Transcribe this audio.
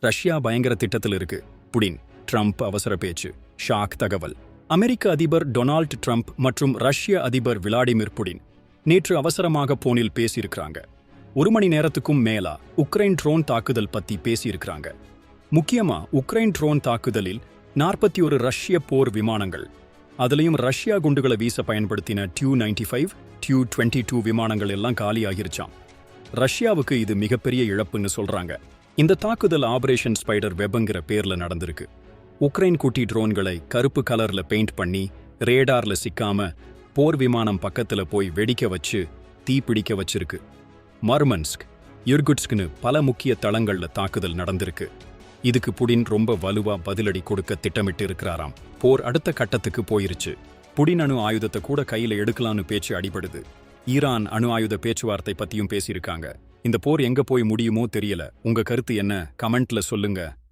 Russia பயங்கர திட்டத்தில் இருக்கு. புடின் ட்ரம்ப் அவசர பேச்சு. ஷாக் தகவல். அமெரிக்க அதிபர் டொனால்ட் ட்ரம்ப் மற்றும் ரஷ்ய அதிபர் விளாடிமிர் புடின் நேற்று அவசரமாக போனில் பேசியிருக்கிறாங்க. ஒரு மணி நேரத்துக்கும் மேலா உக்ரைன் ட்ரோன் தாக்குதல் பத்தி பேசியிருக்கிறாங்க. முக்கியமா உக்ரைன் ட்ரோன் தாக்குதலில் நாற்பத்தி ஒரு ரஷ்ய போர் விமானங்கள். அதுலயும் ரஷ்யா குண்டுகளை வீச பயன்படுத்தின TU ninety five TU twenty two விமானங்கள் எல்லாம் காலியாகிருச்சாம். ரஷ்யாவுக்கு இது மிகப்பெரிய இழப்புன்னு சொல்றாங்க. இந்த தாக்குதல் ஆபரேஷன் ஸ்பைடர் வெப்ங்கிற பேர்ல நடந்திருக்கு. உக்ரைன் குட்டி ட்ரோன்களை கருப்பு கலர்ல பெயிண்ட் பண்ணி ரேடார்ல சிக்காம போர் விமானம் பக்கத்துல போய் வெடிக்க வச்சு தீ பிடிக்க வச்சிருக்கு. மர்மன்ஸ்க் யுர்குட்ஸ்க்னு பல முக்கிய தளங்கள்ல தாக்குதல் நடந்திருக்கு. இதுக்கு புடின் ரொம்ப வலுவா பதிலடி கொடுக்க திட்டமிட்டு இருக்கிறாராம். போர் அடுத்த கட்டத்துக்கு போயிருச்சு. புடின் அணு ஆயுதத்தை கூட கையில எடுக்கலான்னு பேச்சு அடிபடுது. ஈரான் அணு ஆயுத பேச்சுவார்த்தை பத்தியும் பேசியிருக்காங்க. இந்த போர் எங்க போய் முடியுமோ தெரியல. உங்க கருத்து என்ன? கமெண்ட்ல சொல்லுங்க.